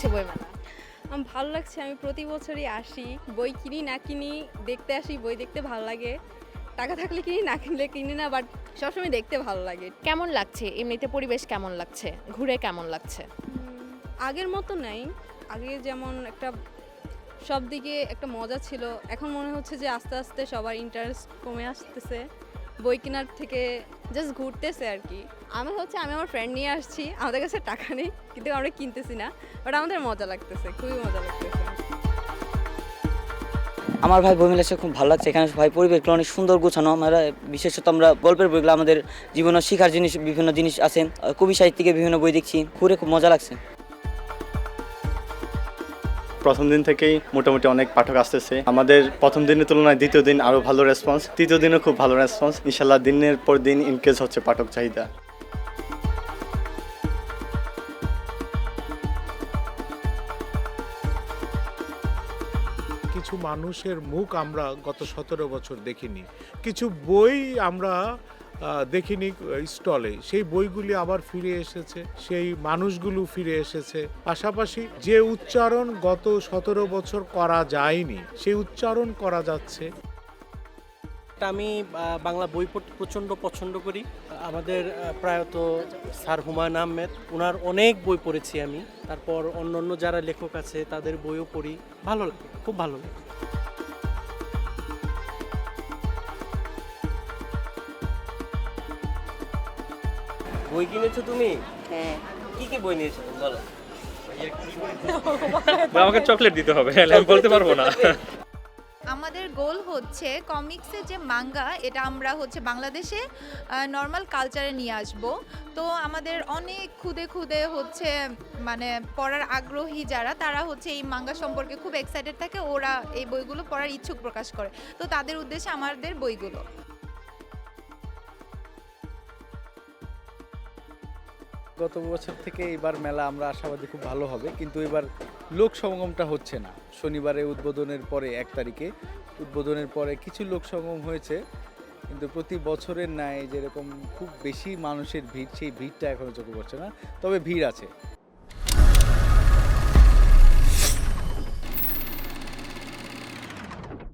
লাগছে বইমেলা। আমার ভালো লাগছে আমি প্রতি বছরই আসি। বই কিনি না কিনি দেখতে আসি বই দেখতে ভালো লাগে। টাকা থাকলে কিনি না কিনলে কিনি না বাট সবসময় দেখতে ভালো লাগে। কেমন লাগছে? এমনিতে পরিবেশ কেমন লাগছে? ঘুরে কেমন লাগছে? আগের মতো নাই। আগে যেমন একটা সব দিকে একটা মজা ছিল এখন মনে হচ্ছে যে আস্তে আস্তে সবার ইন্টারেস্ট কমে আসতেছে। বই কেনার থেকে জাস্ট ঘুরতেছে আর কি। আমার হচ্ছে, আমি আমার ফ্রেন্ড নিয়ে আসছি, আমাদের কাছে টাকা নেই, কিন্তু আমরা কিনতেছি না বাট আমাদের মজা লাগতেছে, খুবই মজা লাগতেছে। আমার ভাই বই মেলা খুব ভালো লাগছে, এখানে ভাই পরিবেশগুলো অনেক সুন্দর গোছানো, আমরা বিশেষত আমরা গল্পের বইগুলো আমাদের জীবনে শিখার জিনিস, বিভিন্ন জিনিস আছে, কবি সাহিত্যিকের বিভিন্ন বই দেখছি, ঘুরে খুব মজা লাগছে। প্রথম দিন থেকেই মোটামুটি অনেক পাঠক আসতেছে। আমাদের প্রথম দিনের তুলনায় দ্বিতীয় দিন আরও ভালো রেসপন্স তৃতীয় দিনও খুব ভালো রেসপন্স ইনশাল্লাহ দিনের পর দিন ইনক্রিজ হচ্ছে পাঠক চাহিদা। কিছু মানুষের মুখ আমরা গত সতেরো বছর দেখিনি। কিছু বই আমরা দেখিনি স্টলে। সেই বইগুলি আবার ফিরে এসেছে, সেই মানুষগুলো ফিরে এসেছে। পাশাপাশি যে উচ্চারণ গত সতেরো বছর করা যায়নি, সেই উচ্চারণ করা যাচ্ছে। তা আমি বাংলা বই পড়তে প্রচণ্ড পছন্দ করি। আমাদের প্রায়ত স্যার হুমায়ুন আহমেদ ওনার অনেক বই পড়েছি আমি। তারপর অন্য অন্য যারা লেখক আছে তাদের বইও পড়ি। ভালো লাগে খুব ভালো লাগে। বই কিনেছো তুমি? কি কি বই নিয়েছো? বলো। আমাকে চকলেট দিতে হবে আমি বলতে পারব না। আমাদের গোল হচ্ছে কমিক্সের যে মাঙ্গা, এটা আমরা হচ্ছে বাংলাদেশে নর্মাল কালচারে নিয়ে আসব। তো আমাদের অনেক খুদে খুদে হচ্ছে মানে পড়ার আগ্রহী যারা, তারা হচ্ছে এই মাঙ্গা সম্পর্কে খুব এক্সাইটেড থাকে, ওরা এই বইগুলো পড়ার ইচ্ছুক প্রকাশ করে। তো তাদের উদ্দেশ্যে আমাদের বইগুলো। গত বছর থেকে এবার মেলা আমরা আশাবাদী খুব ভালো হবে, কিন্তু এবার লোক সমাগমটা হচ্ছে না। শনিবারে উদ্বোধনের পরে এক তারিখে, উদ্বোধনের পরে কিছু লোক সমাগম হয়েছে, কিন্তু প্রতি বছরের ন্যায় যেরকম খুব বেশি মানুষের ভিড়, সেই ভিড়টা এখনও চোখে পড়ছে না। তবে ভিড় আছে।